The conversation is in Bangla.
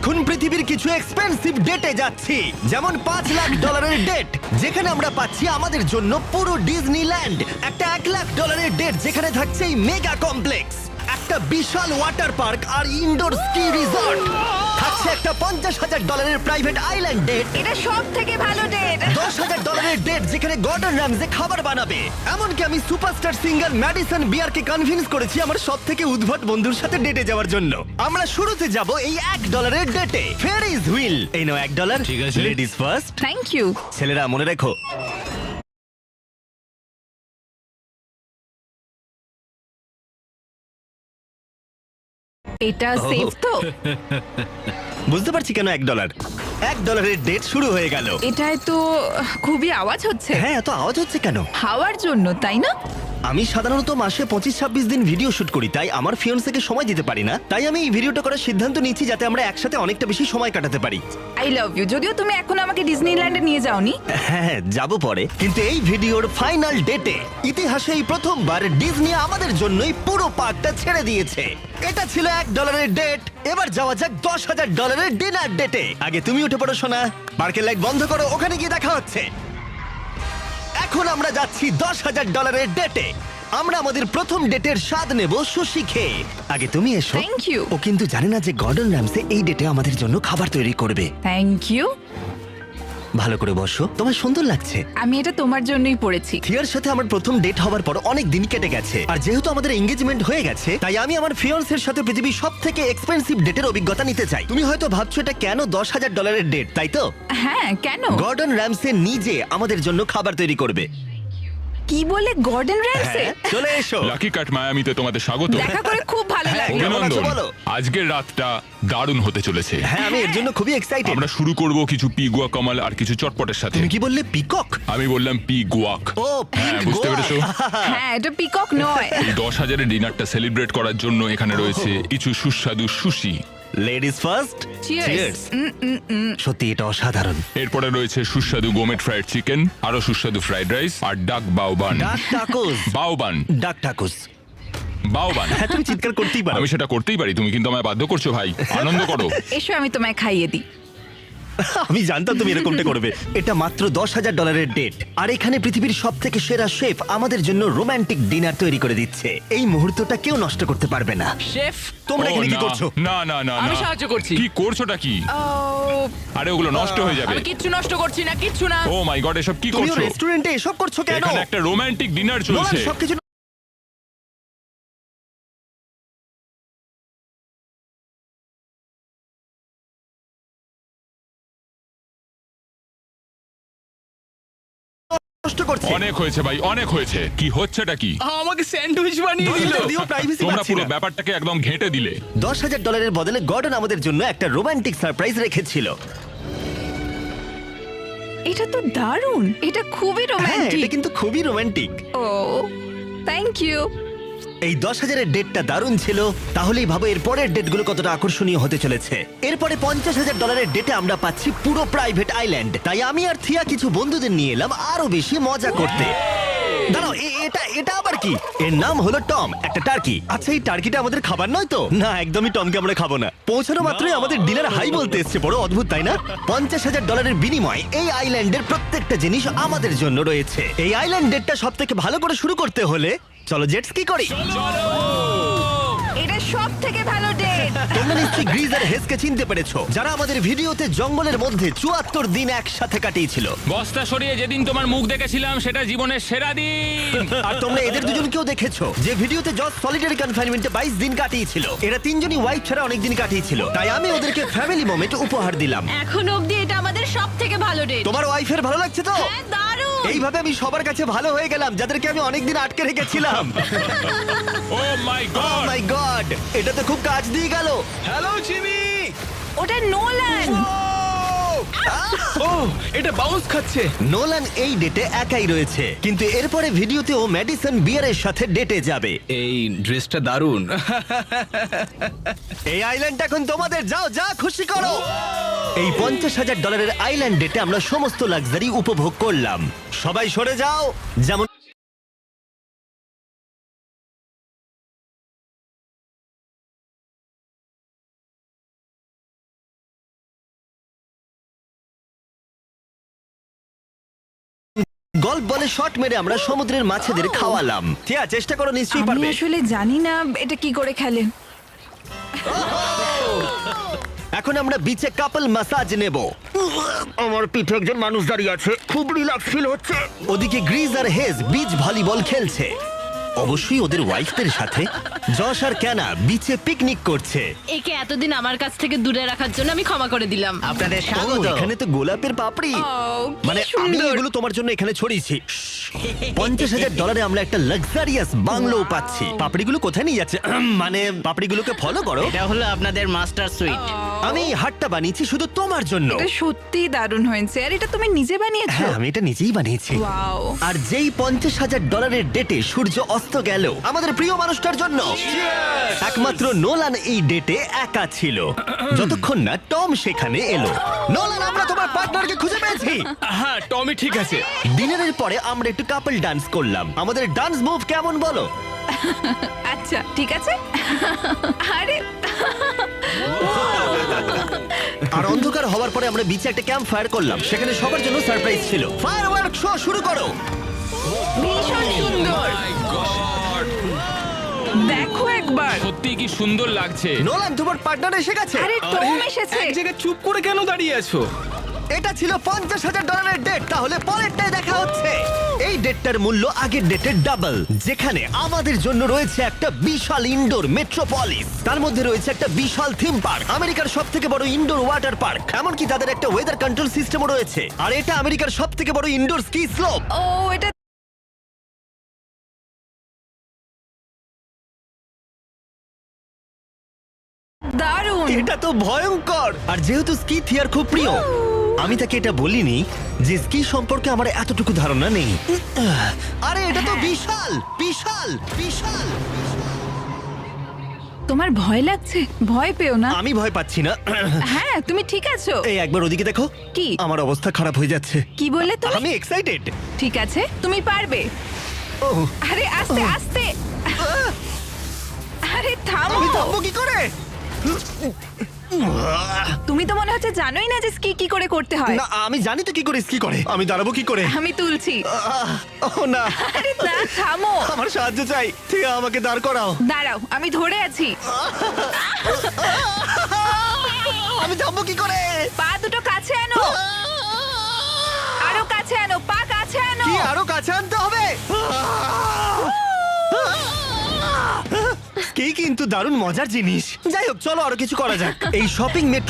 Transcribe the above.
এখন পৃথিবীর কিছু এক্সপেন্সিভ ডেটে যাচ্ছি। যেমন পাঁচ লাখ ডলারের ডেট যেখানে আমরা পাচ্ছি আমাদের জন্য পুরো ডিজনিল্যান্ড একটা এক লাখ ডলারের ডেট যেখানে থাকছে এই মেগা কমপ্লেক্স একটা বিশাল ওয়াটার পার্ক আর ইনডোর স্কি রিসর্ট একটা পঞ্চাশ হাজার ডলারের প্রাইভেট আইল্যান্ড ডেট এটা সব থেকে ভালো ডেট দশ হাজার ডলারের ডেট যেখানে গর্ডন র্যামজে খাবার বানাবে। এমনকি আমি সুপারস্টার সিঙ্গার ম্যাডিসন বিয়ারকে কনভিন্স করেছি আমার সব থেকে উদ্ভট বন্ধুর সাথে ডেটে যাওয়ার জন্য। আমরা শুরুতে যাব এই এক ডলারের ডেটে ফেয়ার ইজ হুইল এই নাও এক ডলার। ঠিক আছে। লেডিস ফার্স্ট থ্যাংক ইউ ছেলেরা মনে রেখো। এটা সেফ তো। বুঝতে পারছি কেন এক ডলার এক ডলারের ডেট শুরু হয়ে গেল। এটাই তো খুবই আওয়াজ হচ্ছে। হ্যাঁ এত আওয়াজ হচ্ছে কেন? হাওয়ার জন্য তাই না? আমি সাধারণত মাসে পঁচিশ ছাব্বিশ দিন ভিডিও শুট করি তাই আমার ফিয়ন্সকে সময় দিতে পারি না। তাই আমি এই ভিডিওটা করার সিদ্ধান্ত নিচ্ছি যাতে আমরা একসাথে অনেকটা বেশি সময় কাটাতে পারি। আই লাভ ইউ যদিও তুমি এখন আমাকে ডিজনিল্যান্ডে নিয়ে যাওনি। হ্যাঁ যাব পরে। কিন্তু এই ভিডিওর ফাইনাল ডেটে ইতিহাসে এই প্রথমবার ডিজনি আমাদের জন্যই পুরো পার্কটা ছেড়ে দিয়েছে। এটা ছিল এক ডলারের ডেট এবার যাওয়া যাক দশ হাজার ডলারের ডিনার ডেটে আগে তুমি উঠে পড়ো শোনা পার্কের লাইট বন্ধ করো ওখানে গিয়ে দেখা হচ্ছে। এখন আমরা যাচ্ছি দশ হাজার ডলারের ডেটে আমরা আমাদের প্রথম ডেটের স্বাদ নেব সুশি খেয়ে। আগে তুমি এসো। থ্যাংক ইউ ও কিন্তু জানে না যে গর্ডন র্যামসে এই ডেটে আমাদের জন্য খাবার তৈরি করবে। থ্যাংক ইউ ভালো করে বসো। তোমার সুন্দর লাগছে। আমি এটা তোমার জন্যই পড়েছি। থিয়ার সাথে আমার প্রথম ডেট হওয়ার পর অনেক দিন কেটে গেছে। আর যেহেতু আমাদের এঙ্গেজমেন্ট হয়ে গেছে তাই আমি আমার ফিয়ন্সের সাথে পৃথিবীর সব থেকে এক্সপেন্সিভ ডেটের অভিজ্ঞতা নিতে চাই। তুমি হয়তো ভাবছ এটা কেন দশ হাজার ডলারের ডেট তাই তো? হ্যাঁ কেন? গর্ডন র্যামসে নিজে আমাদের জন্য খাবার তৈরি করবে। কি বলে গর্ডেন র্যামসে হ্যাঁ, চলে এসো। লাকি কাট মায়ামিতে তোমাদের স্বাগত। দেখা করে খুব ভালো হ্যাঁ, লাগল। কেমন আছো অভিনন্দন। বলো? আজকের রাতটা দারুণ হতে চলেছে। হ্যাঁ আমি এর জন্য খুবই এক্সাইটেড আমরা শুরু করব কিছু পি গোয়া কমাল আর কিছু চটপটের সাথে। তুমি কি বললে পিকক? আমি বললাম পি গোয়াক ও হ্যাঁ বুঝতে পেরেছ? হ্যাঁ এটা পিকক নয়। এই দশ হাজারের ডিনারটা সেলিব্রেট করার জন্য এখানে রয়েছে কিছু সুস্বাদু সুশি। লেডিস ফার্স্ট চিয়ার্স সত্যি এটা অসাধারণ। এরপরে রয়েছে সুস্বাদু গোমেট ফ্রাইড চিকেন আরও সুস্বাদু ফ্রাইড রাইস আর ডাক বাউবান ডাক টাকোস বাউবান ডাক টাকোস বাউবান হ্যাঁ তুমি চিৎকার করতেই পারো। আমি সেটা করতেই পারি তুমি কিন্তু আমায় বাধ্য করছ ভাই। আনন্দ করো। এসো আমি তোমায় খাইয়ে দিই। আমি জানতাম তুমি এরকমটা করবে। এটা মাত্র দশ হাজার ডলারের ডেট আর এখানে পৃথিবীর সব থেকে সেরা শেফ আমাদের জন্য রোমান্টিক ডিনার তৈরি করে দিচ্ছে। এই মুহূর্তটা কেউ নষ্ট করতে পারবে না। শেফ? তোমরা ও, এখানে কি না, করছ? না না না আমি না। সাহায্য করছি। কি করছোটা কি? ও। আরে ওগুলো নষ্ট হয়ে যাবে। আমি কিচ্ছু নষ্ট করছি না কিচ্ছু না। ও মাই গড এসব কি তুমি করছ? রেস্টুরেন্টে এসব করছ কেন? এখানে একটা রোমান্টিক ডিনার নোলান চলছে সবকিছু করছে। অনেক হয়েছে ভাই অনেক হয়েছে। কি হচ্ছেটা কি? আমাকে স্যান্ডউইচ বানিয়ে দিল। যদিও প্রাইভেসি তোমরা পুরো ব্যাপারটাকে একদম ঘেঁটে দিলে। দশ হাজার ডলারের বদলে গর্ডন আমাদের জন্য একটা রোমান্টিক সারপ্রাইজ রেখেছিল। এটা তো দারুণ। এটা খুবই হ্যাঁ এটা কিন্তু খুবই রোমান্টিক ও থ্যাংক ইউ এই দশ হাজারের ডেটটা দারুণ ছিল, তাহলেই ভাবো এর পরের ডেটগুলো কতটা আকর্ষণীয় হতে চলেছে। এরপরে পঞ্চাশ হাজার ডলারের ডেটে আমরা পাচ্ছি পুরো প্রাইভেট আইল্যান্ড তাই আমি আর থিয়া কিছু বন্ধুদের নিয়ে এলাম আরও বেশি মজা করতে। দাঁড়াও এটা এটা আবার কি? এর নাম হলো টম, একটা টার্কি আচ্ছা এই টার্কিটা আমাদের খাবার নয় তো? না, একদমই টমকে আমরা খাব না। পৌঁছানো মাত্রই আমাদের ডিলার হাই বলতে এসছে, বড় অদ্ভুত, তাই না? পঞ্চাশ হাজার ডলারের বিনিময়ে এই আইল্যান্ডের প্রত্যেকটা জিনিস আমাদের জন্য রয়েছে। এই আইল্যান্ড ডেটটা সব থেকে ভালো করে শুরু করতে হলে চলো জেটস কি করি। এটা সব থেকে ভালো ডেট তোমরা নিশ্চয়ই গ্রিজ আর হেসকে চিনতে পেরেছ। যারা আমাদের ভিডিওতে জঙ্গলের মধ্যে চুয়াত্তর দিন একসাথে কাটিয়েছিল। বস্তা সরিয়ে যেদিন তোমার মুখ দেখেছিলাম সেটা জীবনের সেরা দিন। আর তোমরা এদের দুজনকেও দেখেছ যে ভিডিওতে জজ সলিটারি কনফাইনমেন্টে বাইশ দিন কাটিয়েছিল। এরা তিনজনই ওয়াইফ ছাড়া অনেক দিন কাটিয়েছিল। তাই আমি ওদেরকে ফ্যামিলি মোমেন্ট উপহার দিলাম। এখন অবধি এটা আমাদের সব থেকে ভালো ডেট তোমার ওয়াইফের ভালো লাগছে তো? হ্যাঁ দারুণ। এইভাবে আমি সবার কাছে ভালো হয়ে গেলাম যাদেরকে আমি অনেকদিন আটকে রেখেছিলাম। ও মাই গড মাই গড এটা তো খুব কাজ দিয়ে গেল। হ্যালো জিমি ওটা নোল্যান্ড ও এটা বাউন্স খাচ্ছে। নোলান এই ডেটে একাই রয়েছে কিন্তু এরপরে ভিডিওতে ও ম্যাডিসন বিয়ারের সাথে ডেটে যাবে। এই ড্রেসটা দারুণ। এই আইল্যান্ড এখন তোমাদের যাও যা খুশি করো। এই পঞ্চাশ হাজার ডলারের আইল্যান্ডেতে আমরা সমস্ত লাক্সারি উপভোগ করলাম। সবাই সরে যাও যেমন গল্ফ বলে শট মেরে আমরা সমুদ্রের মাছেদের খাওয়ালাম। ঠিক চেষ্টা করো নিশ্চয়ই আসলে জানি না এটা কি করে খেলে? এখন আমরা বিচে কাপল মাসাজ নেব। আমার পিঠে একজন মানুষ দাঁড়িয়ে আছে। খুব রিল্যাক্স ফিল হচ্ছে। ওদিকে গ্রিজ আর হেজ বিচ ভলিবল খেলছে। অবশ্যই ওদের ওয়াইফদের সাথে। যশ আর ক্যানা বিচে পিকনিক করছে। একে এতদিন আমার কাছ থেকে দূরে রাখার জন্য আমি ক্ষমা করে দিলাম। আপনাদের ও, স্বাগত। এখানে তো গোলাপের পাপড়ি। কি মানে আমি সুন্দর। এগুলো তোমার জন্য এখানে ছড়িয়েছি। পঞ্চাশ হাজার ডলারে আমরা একটা লাক্সারিয়াস বাংলো পাচ্ছি। পাপড়িগুলো কোথায় নিয়ে যাচ্ছে? আহম, মানে পাপড়িগুলোকে ফলো করো। এটা হলো আপনাদের মাস্টার সুইট আমি এই হাটটা বানিয়েছি শুধু তোমার জন্য। এটা সত্যি দারুণ হয়েছে। আর এটা তুমি নিজে বানিয়েছো? হ্যাঁ আমি এটা নিজেই বানিয়েছি। ওয়াও আর যেই পঞ্চাশ হাজার ডলারের ডেটে সূর্য অস্ত গেল। আমাদের প্রিয় মানুষটার জন্য। একমাত্র নোলান এই ডেটে একা ছিল। যতক্ষণ না টম সেখানে এলো। নোলান আমরা তোমার পার্টনারকে খুঁজে পেয়েছি। হ্যাঁ টমি ঠিক আছে। ডিনারের পরে আমরা একটু কাপল ডান্স করলাম। আমাদের ডান্স মুভ কেমন বলো? আচ্ছা ঠিক আছে। আরে আর অন্ধকার হওয়ার পরে আমরা বিচে একটা ক্যাম্প ফায়ার করলাম। সেখানে সবার জন্য সারপ্রাইজ ছিল। ফায়ার ওয়ার্ক শো শুরু করো। ভীষণ সুন্দর। একবার। সত্যি কি সুন্দর লাগছে। নোলান তোমার পার্টনার এসে গেছে? আরে টম এসেছে। এক জায়গায় চুপ করে কেন দাঁড়িয়ে আছো? এটা ছিল পঞ্চাশ হাজার ডলারের ডেট তাহলে পরেরটাই দেখা হচ্ছে। এই ডেটটার মূল্য আগের ডেটের ডাবল যেখানে আমাদের জন্য রয়েছে একটা বিশাল ইনডোর মেট্রোপলিস তার মধ্যে রয়েছে একটা বিশাল থিম পার্ক আমেরিকার সব থেকে বড় ইনডোর ওয়াটার পার্ক এমনকি তাদের একটা ওয়েদার কন্ট্রোল সিস্টেমও রয়েছে। আর এটা আমেরিকার সব থেকে বড় ইনডোর স্কি স্লোপ ও এটা এটা তো ভয়ঙ্কর! আর যেহেতু স্কি থিয়ার খুব প্রিয় আমি তাকে এটা বলিনি যে স্কি সম্পর্কে আমার এতটুকু ধারণা নেই। আরে এটা তো বিশাল! বিশাল! বিশাল! তোমার ভয় লাগছে? ভয় পেও না। আমি ভয় পাচ্ছি না। হ্যাঁ তুমি ঠিক আছো? এই একবার ওদিকে দেখো। কি? আমার অবস্থা খারাপ হয়ে যাচ্ছে। কি বললে তুমি? আমি এক্সাইটেড ঠিক আছে তুমি পারবে। আরে আস্তে আস্তে। আরে থামো। আমি থামবো কি করে? তুমি তো মনে হচ্ছে জানোই না যে স্কি কি করে করতে হয়। না আমি জানি তো কি করে স্কি করে। আমি দাঁড়াবো কি করে? আমি তুলছি। আহ, ও না। আরে না থামো। আমার সাহায্য চাই। ঠিক আমাকে দাঁড় করাও। দাঁড়াও আমি ধরে আছি। আমি থামবো কি করে? পা দুটো কাছে আনো। আরও কাছে আনো পা কাছে আনো। কি আরও কাছে আনতে হবে? কিন্তু দারুণ মজার জিনিস। যাই হোক চলো আরও কিছু করা যাক। এই শপিং মেট্রো